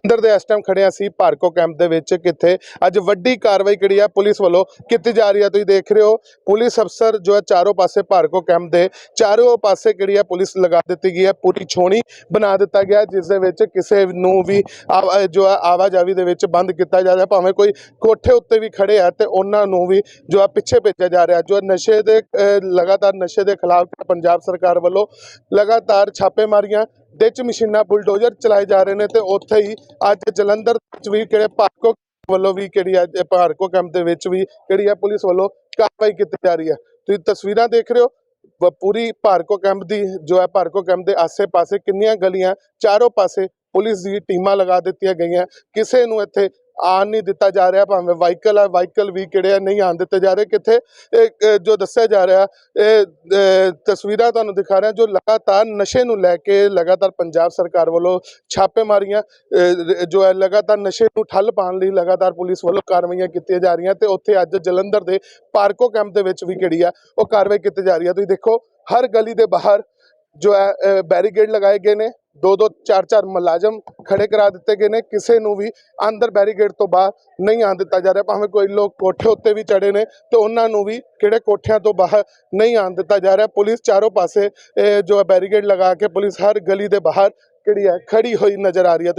ਅੰਦਰ ਦੇ ਇਸ ਟਾਈਮ ਖੜੇ ਹਾਂ ਅਸੀਂ ਭਾਰਕੋ ਕੈਂਪ ਦੇ ਵਿੱਚ ਕਿੱਥੇ ਅੱਜ ਵੱਡੀ ਕਾਰਵਾਈ ਕਿਹੜੀ ਹੈ ਪੁਲਿਸ ਵੱਲੋਂ ਕੀਤੀ ਜਾ ਰਹੀ ਹੈ ਤੁਸੀਂ ਦੇਖ ਰਹੇ ਹੋ ਪੁਲਿਸ ਅਫਸਰ ਜੋ ਹੈ ਚਾਰੋਂ ਪਾਸੇ ਭਾਰਕੋ ਕੈਂਪ ਦੇ ਚਾਰੋਂ ਪਾਸੇ ਕਿਹੜੀ ਹੈ ਪੁਲਿਸ ਲਗਾ ਦਿੱਤੀ ਗਈ ਹੈ ਪੂਰੀ ਛੋਣੀ ਬਣਾ ਦਿੱਤਾ ਗਿਆ ਹੈ, ਜਿਸ ਦੇ ਵਿੱਚ ਕਿਸੇ ਨੂੰ ਵੀ ਆਵਾ- ਜੋ ਹੈ ਆਵਾਜਾਵੀ ਦੇ ਵਿੱਚ ਬੰਦ ਕੀਤਾ ਜਾ ਰਿਹਾ ਭਾਵੇਂ ਕੋਈ ਕੋਠੇ ਉੱਤੇ ਵੀ ਖੜੇ ਆ ਤੇ ਉਹਨਾਂ ਨੂੰ ਵੀ ਜੋ ਹੈ ਪਿੱਛੇ ਭੇਜਿਆ ਜਾ ਰਿਹਾ ਜੋ ਨਸ਼ੇ ਦੇ ਲਗਾਤਾਰ ਨਸ਼ੇ ਦੇ ਖਿਲਾਫ ਪੰਜਾਬ ਸਰਕਾਰ ਵੱਲੋਂ ਲਗਾਤਾਰ ਛਾਪੇਮਾਰੀਆਂ ਵਿੱਚ ਮਸ਼ੀਨਾਂ ਬੁਲਡੋਜ਼ਰ ਚਲਾਏ ਜਾ ਰਹੇ ਨੇ ਤੇ ਉੱਥੇ ਹੀ ਅੱਜ ਜਲੰਧਰ ਵਿੱਚ ਵੀ ਕਿਹੜੇ ਭਾਰਕੋ ਵੱਲੋਂ ਵੀ ਕਿਹੜੀ ਹੈ ਇਹ ਕੈਂਪ ਦੇ ਵਿੱਚ ਵੀ ਕਿਹੜੀ ਹੈ ਪੁਲਿਸ ਵੱਲੋਂ ਕਾਰਵਾਈ ਕੀਤੀ ਜਾ ਰਹੀ ਹੈ। ਤੁਸੀਂ ਤਸਵੀਰਾਂ ਦੇਖ ਰਹੇ ਹੋ ਪੂਰੀ ਭਾਰਕੋ ਕੈਂਪ ਦੀ ਜੋ ਹੈ ਭਾਰਕੋ ਕੈਂਪ ਦੇ ਆਸੇ-ਪਾਸੇ ਕਿੰਨੀਆਂ ਗਲੀਆਂ, ਚਾਰੋਂ ਪਾਸੇ ਪੁਲਿਸ ਦੀ ਟੀਮਾਂ ਲਗਾ ਦਿੱਤੀਆਂ ਗਈਆਂ। ਕਿਸੇ ਨੂੰ ਇੱਥੇ ਆਣ ਨਹੀਂ ਦਿੱਤਾ ਜਾ ਰਿਹਾ ਭਾਵੇਂ ਵਾਹੀਕਲ ਹੈ ਵਾਹੀਕਲ ਵੀ ਕਿਹੜੇ ਆ ਨਹੀਂ ਆਣ ਦਿੱਤੇ ਜਾ ਰਹੇ। ਕਿੱਥੇ? ਇਹ ਜੋ ਦੱਸਿਆ ਜਾ ਰਿਹਾ ਇਹ ਤਸਵੀਰਾਂ ਤੁਹਾਨੂੰ ਦਿਖਾ ਰਿਹਾ ਜੋ ਲਗਾਤਾਰ ਨਸ਼ੇ ਨੂੰ ਲੈ ਕੇ ਲਗਾਤਾਰ ਪੰਜਾਬ ਸਰਕਾਰ ਵੱਲੋਂ ਛਾਪੇਮਾਰੀਆਂ ਜੋ ਹੈ ਲਗਾਤਾਰ ਨਸ਼ੇ ਨੂੰ ਠੱਲ ਪਾਉਣ ਲਈ ਲਗਾਤਾਰ ਪੁਲਿਸ ਵੱਲੋਂ ਕਾਰਵਾਈਆਂ ਕੀਤੀਆਂ ਜਾ ਰਹੀਆਂ ਤੇ ਉੱਥੇ ਅੱਜ ਜਲੰਧਰ ਦੇ ਪਾਰਕੋ ਕੈਂਪ ਦੇ ਵਿੱਚ ਵੀ ਕਿਹੜੀ ਆ ਉਹ ਕਾਰਵਾਈ ਕੀਤੀ ਜਾ ਰਹੀ ਹੈ। ਤੁਸੀਂ ਦੇਖੋ ਹਰ ਗਲੀ ਦੇ ਬਾਹਰ ਜੋ ਹੈ ਅਹ, ਲਗਾਏ ਗਏ ਨੇ। ਦੋ ਦੋ ਚਾਰ ਚਾਰ ਮੁਲਾਜ਼ਮ ਖੜੇ ਕਰਾ ਦਿੱਤੇ ਗਏ ਨੇ। ਕਿਸੇ ਨੂੰ ਵੀ ਅੰਦਰ ਬੈਰੀਕੇਡ ਤੋਂ ਬਾਹਰ ਨਹੀਂ ਆਉਣ ਦਿੱਤਾ ਜਾ ਰਿਹਾ। ਭਾਵੇਂ ਕੋਈ ਲੋਕ ਕੋਠੇ ਉੱਤੇ ਵੀ ਚੜੇ ਨੇ ਤੇ ਉਹਨਾਂ ਨੂੰ ਵੀ ਕਿਹੜੇ ਕੋਠਿਆਂ ਤੋਂ ਬਾਹਰ ਨਹੀਂ ਆਉਣ ਦਿੱਤਾ ਜਾ ਰਿਹਾ। ਪੁਲਿਸ ਚਾਰੋਂ ਪਾਸੇ ਜੋ ਹੈ ਬੈਰੀਕੇਡ ਲਗਾ ਕੇ ਪੁਲਿਸ ਹਰ ਗਲੀ ਦੇ ਬਾਹਰ ਕਿਹੜੀ ਹੈ, ਖੜੀ ਹੋਈ ਨਜ਼ਰ ਆ ਰਹੀ ਹੈ।